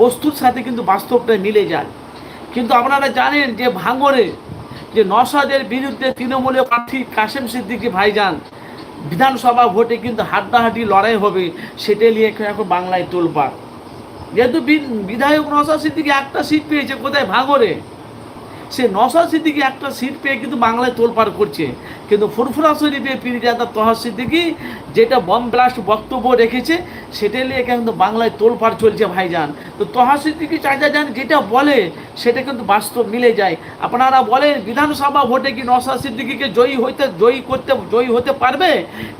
বস্তুর সাথে কিন্তু বাস্তবটা মিলে যায়। কিন্তু আপনারা জানেন যে ভাঙরে যে নসাদের বিরুদ্ধে তৃণমূলীয় প্রার্থী কাশেম সিদ্দিকী ভাইজান বিধানসভা ভোটে কিন্তু হাড্ডাহাড্ডি লড়াই হবে, সেটা নিয়ে এখন বাংলায় তোলপাড়। যেহেতু বিধায়ক নসাদ সিদ্দিকি একটা সিট পেয়েছে, কোথায়? ভাঙরে সে নসা সিদ্দিকি একটা সিট পেয়ে কিন্তু বাংলায় তোলপাড় করছে। কিন্তু ফুরফুরা শরীফে পিরিজাদা তহা সিদ্দিকি যেটা বম ব্লাস্ট বক্তব্য রেখেছে, সেটা নিয়ে কিন্তু বাংলায় তোলপাড় চলছে ভাইজান। তো তহা সিদ্দিকি চাচা যান যেটা বলে, সেটা কিন্তু বাস্তব মিলে যায়। আপনারা বলেন, বিধানসভা ভোটে কি নসা সিদ্দিকিকে জয়ী হইতে, জয়ী করতে, জয়ী হতে পারবে?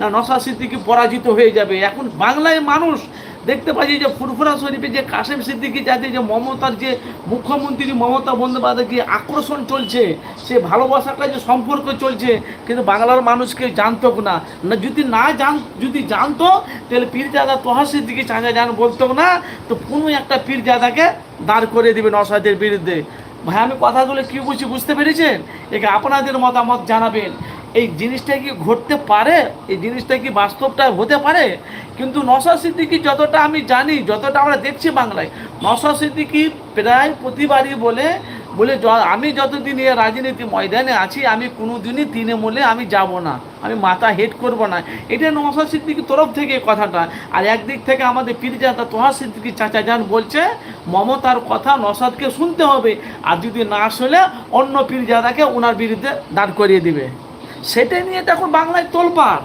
না নসা সিদ্দিকি পরাজিত হয়ে যাবে? এখন বাংলায় মানুষ দেখতে পাচ্ছি যে ফুরফুরা শরীফে যে কাশেম সিদ্দিকি যাতে যে মমতার যে মুখ্যমন্ত্রী মমতা বন্দ্যোপাধ্যায় যে আকর্ষণ চলছে, সে ভালোবাসাটা যে সম্পর্ক চলছে, কিন্তু বাংলার মানুষকে জানতো না। না, যদি না জান, যদি জানতো, তাহলে পীরজাদা তোহা সিদ্দিকি চাঁদা জান বলতো না, তো কোনো একটা পীরজাদাকে দাঁড় করে দেবে নসাদের বিরুদ্ধে। ভাই, আমি কথাগুলো কি বুঝছি, বুঝতে পেরেছেন? একে আপনাদের মতামত জানাবেন। এই জিনিসটা কি ঘটতে পারে? এই জিনিসটা কি বাস্তবটা হতে পারে? কিন্তু নশা সিদ্দিকি যতটা আমি জানি, যতটা আমরা দেখছি বাংলায় নশা সিদ্দিকি প্রায় প্রতিবারই বলে বলে আমি যতদিন এ রাজনীতি ময়দানে আছি, আমি কোনো দিনই তৃণমূলে আমি যাব না। আমি মাথা হেড করব না। এটা নশা সিদ্দিকির তরফ থেকে কথাটা। আর একদিক থেকে আমাদের পীরজাদা তোহা সিদ্দিকি চাচা যান বলছে, মমতার কথা নসাদকে শুনতে হবে। আর যদি না শুনে, অন্য পীরজাদাকে ওনার বিরুদ্ধে দাঁড় করিয়ে দিবে। সেটা নিয়ে তো এখন বাংলায় তোলপাড়।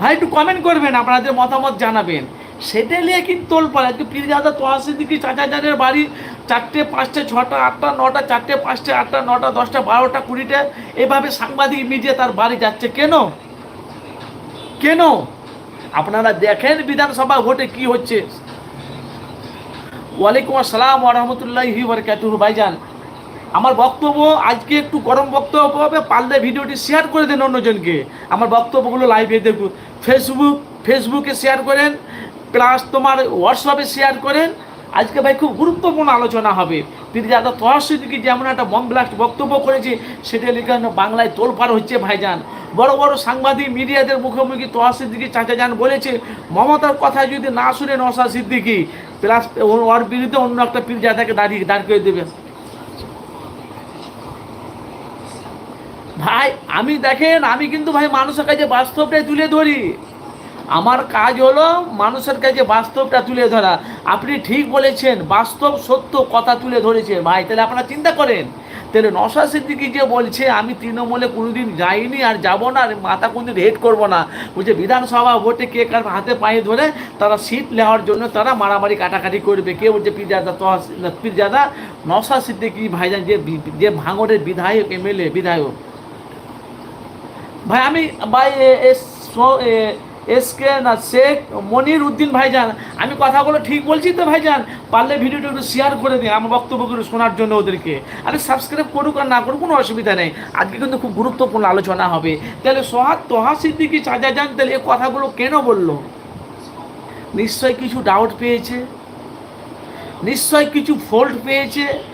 ভাই, একটু কমেন্ট করবেন, আপনাদের মতামত জানাবেন। সেটা নিয়ে কিন্তু তোলপাড়? একটু পীরজাদা তোহা সিদ্দিকি চাচা বাড়ি চারটে পাঁচটা, ছটা, আটটা, নটা, চারটে পাঁচটা, আটটা, নটা, দশটা, বারোটা, কুড়িটা। এভাবে সাংবাদিক মিডিয়া তার বাড়ি যাচ্ছে কেন? কেন? আপনারা দেখেন বিধানসভা ভোটে কি হচ্ছে। ওয়ালাইকুম আসসালাম ওরহমতুল্লাহি বরকাতুহু। ভাইজান আমার বক্তব্য আজকে একটু গরম বক্তব্য হবে, পারলে ভিডিওটি শেয়ার করে দেন অন্যজনকে। আমার বক্তব্যগুলো লাইভে দেখুন। ফেসবুক ফেসবুকে শেয়ার করেন প্লাস তোমার হোয়াটসঅ্যাপে শেয়ার করেন। আজকে ভাই খুব গুরুত্বপূর্ণ আলোচনা হবে। তিনি পীরজাদা তহসিদ্দিকি যেমন একটা বম ব্লাস্ট বক্তব্য করেছে, সেটা লিখে বাংলায় তোলপাড় হচ্ছে ভাইজান। বড় বড় সাংবাদিক, মিডিয়াদের মুখোমুখি তোহা সিদ্দিকি চাচা যান বলেছে, মমতার কথা যদি না শুনে নসা সিদ্দিকি প্লাস ওর বিরুদ্ধে অন্য একটা পীরজাদাকে দাঁড়িয়ে দাঁড় করে দেবে ভাই, আমি দেখেন, আমি কিন্তু ভাই মানুষের কাছে বাস্তবটাই তুলে ধরি। আমার কাজ হলো মানুষের কাছে বাস্তবটা তুলে ধরা। আপনি ঠিক বলেছেন, বাস্তব, সত্য কথা তুলে ধরেছেন ভাই। তাহলে আপনারা চিন্তা করেন। তাহলে নশা সিদ্দিকি যে বলছে, আমি তৃণমূলে কোনোদিন যাইনি আর যাব না, আর মাথা কোনোদিন হেড করব না। বলছে বিধানসভা ভোটে কে কার হাতে পায়ে ধরে তারা সিট নেওয়ার জন্য তারা মারামারি কাটাকাটি করবে। কে বলছে পীরজাদা, তহা পীরজাদা? নশা সিদ্দিকি ভাইজান, যে যে ভাঙড়ের বিধায়ক, এমএলএ, বিধায়ক। ভাই, আমি ভাই, এ- এস সো- এ- এসকে না শেখ মনির উদ্দিন ভাইজান। আমি কথাগুলো ঠিক বলছি তো ভাইজান? পারলে ভিডিওটা একটু শেয়ার করে দিন আমার বক্তব্যগুলো শোনার জন্য ওদেরকে। আরে সাবস্ক্রাইব করুক আর না করুক কোনো অসুবিধা নেই। আজকে কিন্তু খুব গুরুত্বপূর্ণ আলোচনা হবে। তাহলে সোহাগ, তোহা, সিদ্দিকি চাচা যান তাহলে এই কথাগুলো কেন বলল? নিশ্চয় কিছু ডাউট পেয়েছে? নিশ্চয় কিছু ফল্ট পেয়েছে?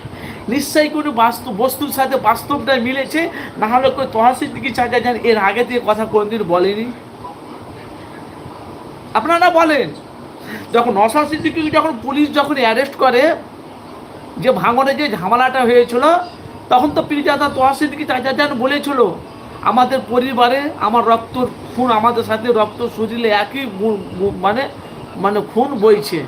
নিশ্চয়ই কোনো বাস্তব বস্তুর সাথে বাস্তবটা মিলেছে না হলে কেউ তহসিল দিকে চাচা যান এর আগে থেকে কথা কোনদিন বলেনি? আপনারা বলেন, যখন নশা সিদ্দিকি যখন পুলিশ যখন অ্যারেস্ট করে, যে ভাঙনে যে ঝামেলাটা হয়েছিল, তখন তো পীরজাদা তোহা সিদ্দিকি চাচা যান বলেছিল, আমাদের পরিবারে আমার রক্ত খুন, আমাদের সাথে রক্ত শরীরে একই মানে মানে খুন বইছে।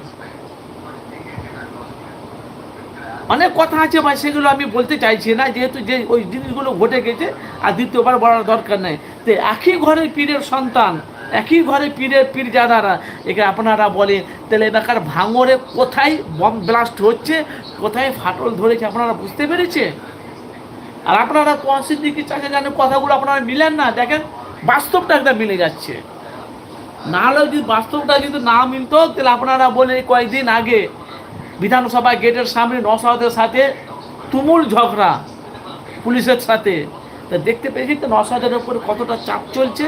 অনেক কথা আছে ভাই, সেগুলো আমি বলতে চাইছি না, যেহেতু যে ওই জিনিসগুলো ঘটে গেছে, আর দ্বিতীয়বার বলার দরকার নেই। তো একই ঘরের পীরের সন্তান, একই ঘরে পীরের পীর যাদারা এখানে আপনারা বলে তাহলে এলাকার ভাঙরে কোথায় বম ব্লাস্ট হচ্ছে, কোথায় ফাটল ধরেছে, আপনারা বুঝতে পেরেছে আর আপনারা তোয়াশির দিকে চাষে জানেন কথাগুলো আপনারা মিলেন না, দেখেন, বাস্তবটা একটা মিলে যাচ্ছে। না হলেও যদি বাস্তবটা যদি না মিলতো, তাহলে আপনারা বলে কয়েকদিন আগে বিধানসভা গেটের সামনে নসাদের সাথে তুমুল ঝগড়া পুলিশের সাথে। তা দেখতে পেয়েছি তো নসাদের উপরে কতটা চাপ চলছে।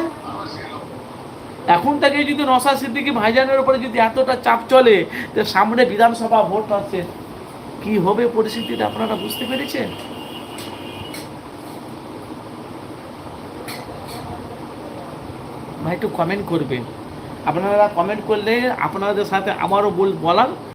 এখন থেকে যদি নসা সিদ্দিকি ভাইজানের উপরে যদি এতটা চাপ চলে, তো সামনে বিধানসভা ভোট আছে কি হবে পরিস্থিতিটা আপনারা বুঝতে পেরেছেন? ভাই, একটু কমেন্ট করবেন। আপনারা কমেন্ট করলে আপনাদের সাথে আমারও বল বলার